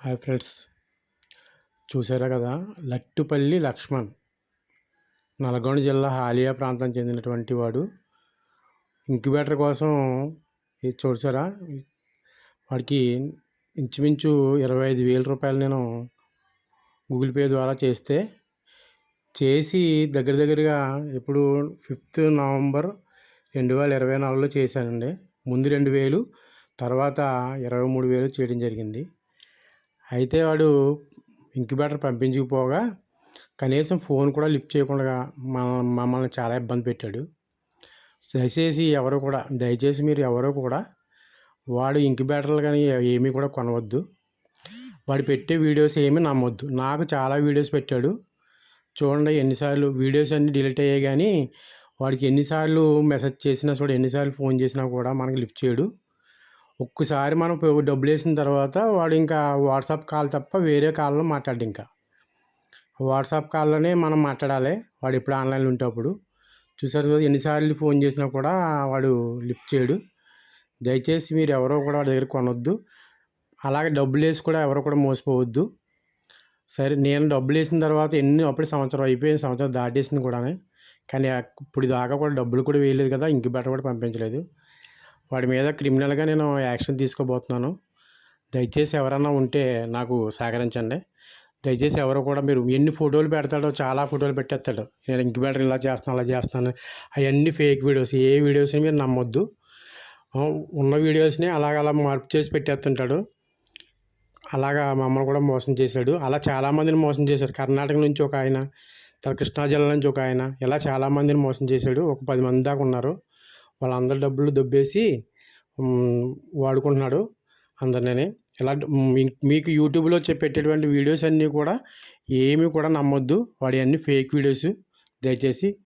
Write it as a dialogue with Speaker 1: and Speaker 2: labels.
Speaker 1: Hi friends. చూసారా కదా? లట్టుపల్లి లక్ష్మణ్. నల్గొండ జిల్లా హాలియా ప్రాంతం చెందినటువంటి వాడు. ఇంక్యుబేటర్ కోసం ఇది చూసారా? వాడికి ఇంచుమించు ఇరవై ఐదు వేల రూపాయలు నేను గూగుల్ పే ద్వారా చేస్తే చేసి దగ్గర దగ్గరగా ఇప్పుడు ఫిఫ్త్ నవంబర్ రెండు వేల ఇరవై నాలుగులో చేశానండి. ముందు రెండు వేలు తర్వాత ఇరవై మూడు వేలు చేయడం జరిగింది. అయితే వాడు ఇంక్యుబేటర్ పంపించకపోగా కనీసం ఫోన్ కూడా లిఫ్ట్ చేయకుండా మన మమ్మల్ని చాలా ఇబ్బంది పెట్టాడు. దయచేసి ఎవరు కూడా దయచేసి మీరు ఎవరో కూడా వాడు ఇంక్యుబేటర్లు కానీ ఏమీ కూడా కొనవద్దు. వాడు పెట్టే వీడియోస్ ఏమీ నమ్మొద్దు. నాకు చాలా వీడియోస్ పెట్టాడు. చూడండి ఎన్నిసార్లు వీడియోస్ అన్నీ డిలీట్ అయ్యాయి కానీ వాడికి ఎన్నిసార్లు మెసేజ్ చేసినా చూడ ఎన్నిసార్లు ఫోన్ చేసినా కూడా మనకి లిఫ్ట్ చేయడు. ఒక్కసారి మనం డబ్బులు వేసిన తర్వాత వాడు ఇంకా వాట్సాప్ కాల్ తప్ప వేరే కాల్లో మాట్లాడు ఇంకా. వాట్సాప్ కాల్లోనే మనం మాట్లాడాలి. వాడు ఎప్పుడు ఆన్లైన్లో ఉంటేప్పుడు చూసారు కదా ఎన్నిసార్లు ఫోన్ చేసినా కూడా వాడు లిఫ్ట్ చేయడు. దయచేసి మీరు ఎవరో కూడా వాడి దగ్గర కొనొద్దు. అలాగే డబ్బులు వేసి కూడా ఎవరో కూడా మోసపోవద్దు. సరే నేను డబ్బులు వేసిన తర్వాత ఎన్ని అప్పుడు సంవత్సరం అయిపోయింది సంవత్సరం దాటేసింది కూడా కానీ ఇప్పుడు దాకా కూడా డబ్బులు కూడా వేయలేదు కదా ఇంక బెటర్ కూడా పంపించలేదు. వాడి మీద క్రిమినల్గా నేను యాక్షన్ తీసుకోబోతున్నాను. దయచేసి ఎవరన్నా ఉంటే నాకు సహకరించండి. దయచేసి ఎవరు కూడా మీరు ఎన్ని ఫోటోలు పెడతాడో చాలా ఫోటోలు పెట్టేస్తాడు. నేను ఇంక్యుబేటర్ ఇలా చేస్తాను అలా చేస్తాను అవన్నీ ఫేక్ వీడియోస్. ఏ వీడియోస్ని మీరు నమ్మొద్దు. ఉన్న వీడియోస్ని అలాగలా మార్పు చేసి పెట్టేస్తుంటాడు. అలాగా మమ్మల్ని కూడా మోసం చేశాడు. అలా చాలామందిని మోసం చేశాడు. కర్ణాటక నుంచి ఒక ఆయన తర్వాత కృష్ణా జిల్లా నుంచి ఒక ఆయన ఇలా చాలామందిని మోసం చేశాడు. ఒక పది మంది దాకా ఉన్నారు. వాళ్ళందరి డబ్బులు దొబ్బేసి వాడుకుంటున్నాడు అందరినీ ఇలా మీకు యూట్యూబ్లో పెట్టేటువంటి వీడియోస్ అన్నీ కూడా ఏమీ కూడా నమ్మొద్దు. వాడి అన్ని ఫేక్ వీడియోస్ దయచేసి